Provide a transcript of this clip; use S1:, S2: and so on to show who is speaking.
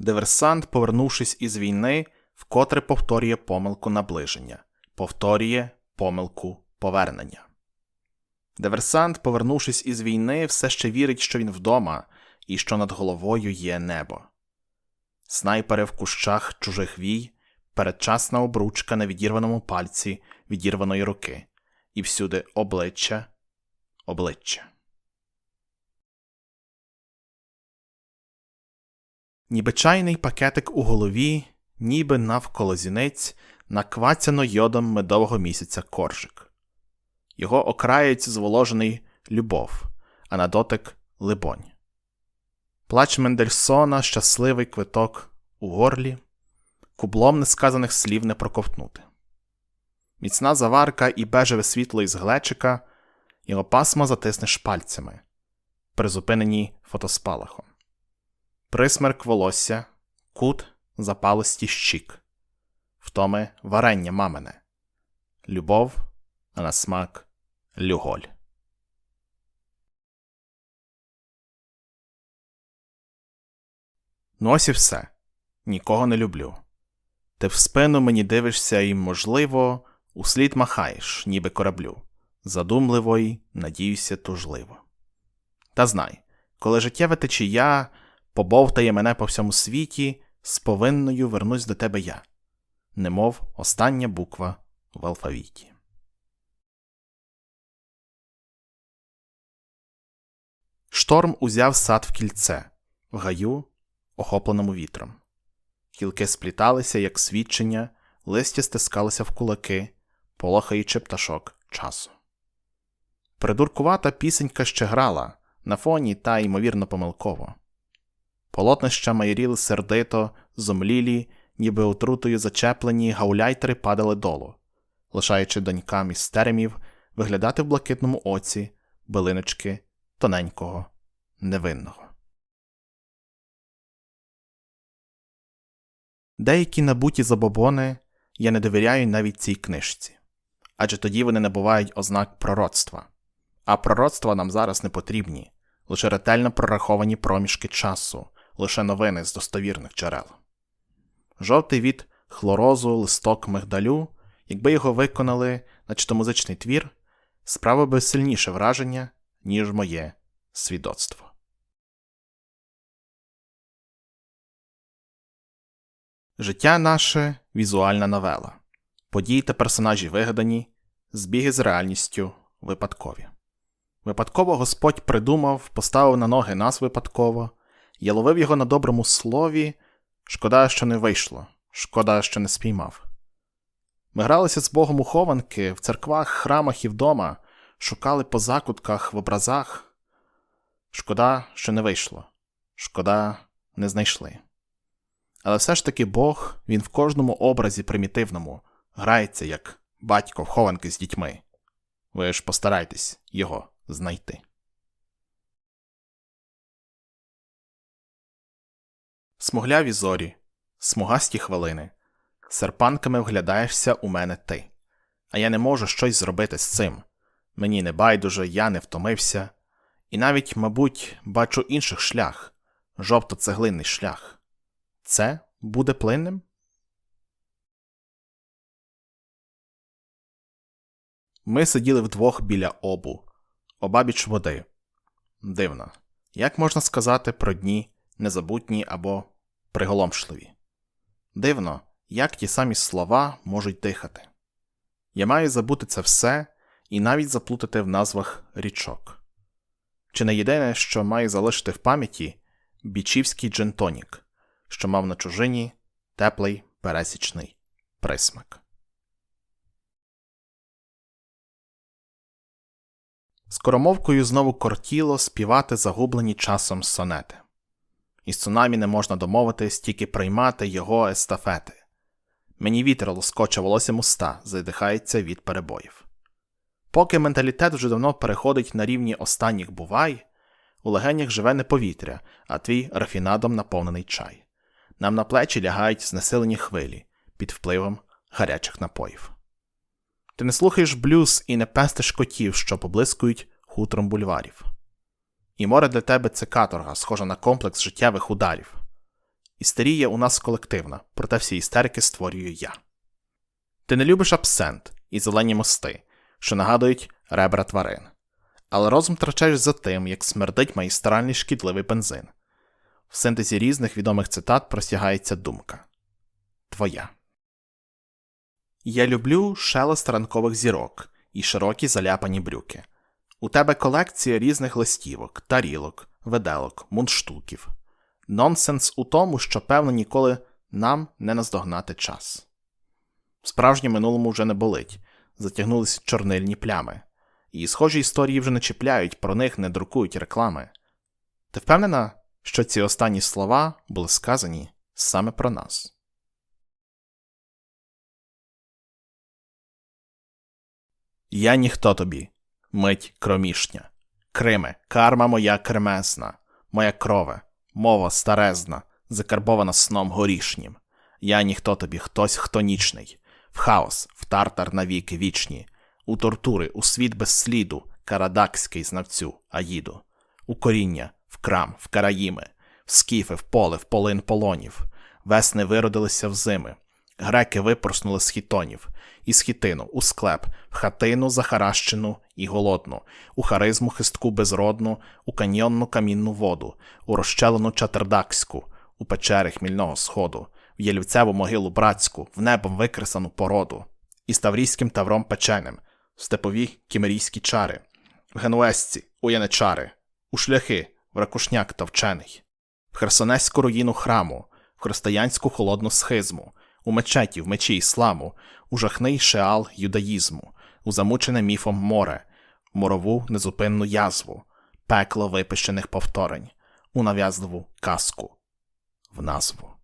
S1: Диверсант, повернувшись із війни, вкотре повторює помилку наближення, повторює помилку повернення. Диверсант, повернувшись із війни, все ще вірить, що він вдома і що над головою є небо. Снайпери в кущах чужих вій, передчасна обручка на відірваному пальці відірваної руки, і всюди обличчя, обличчя. Ніби чайний пакетик у голові, ніби навколо зіниць, наквацяно йодом медового місяця коржик. Його окраєць зволожений любов, а на дотик либонь. Плач Мендельсона, щасливий квиток у горлі, кублом несказаних слів не проковтнути. Міцна заварка і бежеве світло із глечика, його пасмо затиснеш пальцями, призупинені фотоспалахом. Присмерк волосся, кут запалості щік, втоми варення мамине, любов, а на смак люголь. Ну ось і все. Нікого не люблю. Ти в спину мені дивишся і, можливо, услід махаєш, ніби кораблю, задумливо й, надіюся, тужливо. Та знай, коли життєва течія побовтає мене по всьому світі, з повинною вернусь до тебе я, немов остання буква в алфавіті. Шторм узяв сад в кільце, в гаю, охопленому вітром. Гілки спліталися, як свідчення, листя стискалися в кулаки, полохаючи пташок часу. Придуркувата пісенька ще грала на фоні та ймовірно помилково. Полотнища майоріли сердито, зомлілі, ніби отрутою зачеплені, гауляйтери падали долу, лишаючи донькам із теремів виглядати в блакитному оці билиночки тоненького, невинного. Деякі набуті забобони я не довіряю навіть цій книжці, адже тоді вони набувають ознак пророцтва, а пророцтва нам зараз не потрібні, лише ретельно прораховані проміжки часу, лише новини з достовірних джерел. Жовтий від хлорозу листок мигдалю, якби його виконали, наче музичний твір, справив би сильніше враження, ніж моє свідоцтво. Життя наше візуальна новела. Події та персонажі вигадані, збіги з реальністю випадкові. Випадково Господь придумав, поставив на ноги нас випадково, я ловив його на доброму слові. Шкода, що не вийшло, шкода, що не спіймав. Ми гралися з Богом у хованки в церквах, храмах і вдома, шукали по закутках в образах. Шкода, що не вийшло, шкода, не знайшли. Але все ж таки Бог, він в кожному образі примітивному грається як батько в хованки з дітьми. Ви ж постарайтесь його знайти. Смугляві зорі, смугасті хвилини. Серпанками вглядаєшся у мене ти. А я не можу щось зробити з цим. Мені не байдуже, я не втомився, і навіть, мабуть, бачу інших шлях жовто-цеглинний шлях. Це буде плинним? Ми сиділи вдвох біля обу, обабіч води. Дивно, як можна сказати про дні незабутні або приголомшливі? Дивно, як ті самі слова можуть дихати. Я маю забути це все і навіть заплутати в назвах річок. Чи не єдине, що маю залишити в пам'яті бічівський джентонік, що мав на чужині теплий пересічний присмак. Скоромовкою знову кортіло співати загублені часом сонети. Із цунамі не можна домовитись, тільки приймати його естафети. Мені вітер лоскоче волоссям уста, задихається від перебоїв. Поки менталітет вже давно переходить на рівні останніх бувай, у легенях живе не повітря, а твій рафінадом наповнений чай. Нам на плечі лягають знесилені хвилі під впливом гарячих напоїв. Ти не слухаєш блюз і не пестиш котів, що поблискують хутром бульварів. І море для тебе це каторга, схожа на комплекс життєвих ударів. Істерія у нас колективна, проте всі істерики створюю я. Ти не любиш абсент і зелені мости, що нагадують ребра тварин. Але розум втрачаєш за тим, як смердить магістральний шкідливий бензин. В синтезі різних відомих цитат простягається думка Твоя. Я люблю шелест ранкових зірок і широкі заляпані брюки. У тебе колекція різних листівок, тарілок, виделок, мундштуків. Нонсенс у тому, що, певно, ніколи нам не наздогнати час. Справжнє минулому вже не болить, затягнулись чорнильні плями, і схожі історії вже не чіпляють, про них не друкують реклами. Ти впевнена, що ці останні слова були сказані саме про нас? Я ніхто тобі, мить кромішня. Криме, карма моя кремесна, моя крове, мова старезна, закарбована сном горішнім. Я ніхто тобі, хтось хто нічний, в хаос, в тартар навіки вічні, у тортури, у світ без сліду, карадакський знавцю, аїду, у коріння, в крам, в караїми, в скіфи, в поле, в полин полонів, весни виродилися в зими, греки випорснули з хітонів, із хітину, у склеп, в хатину захаращену і голодну, у харизму хистку безродну, у каньйонну камінну воду, у розчелену чатердакську, у печери хмільного сходу, в єлівцеву могилу братську, в небом викресану породу, і ставрійським тавром печеним, в степові кімерійські чари, в генуесці, у яничари, у шляхи, в ракушняк та вчений, в херсонеську руїну храму, в християнську холодну схизму, у мечеті, в мечі ісламу, у жахний шеал юдаїзму, у замучене міфом море, морову незупинну язву, пекло випищених повторень, у нав'язливу казку, в назву.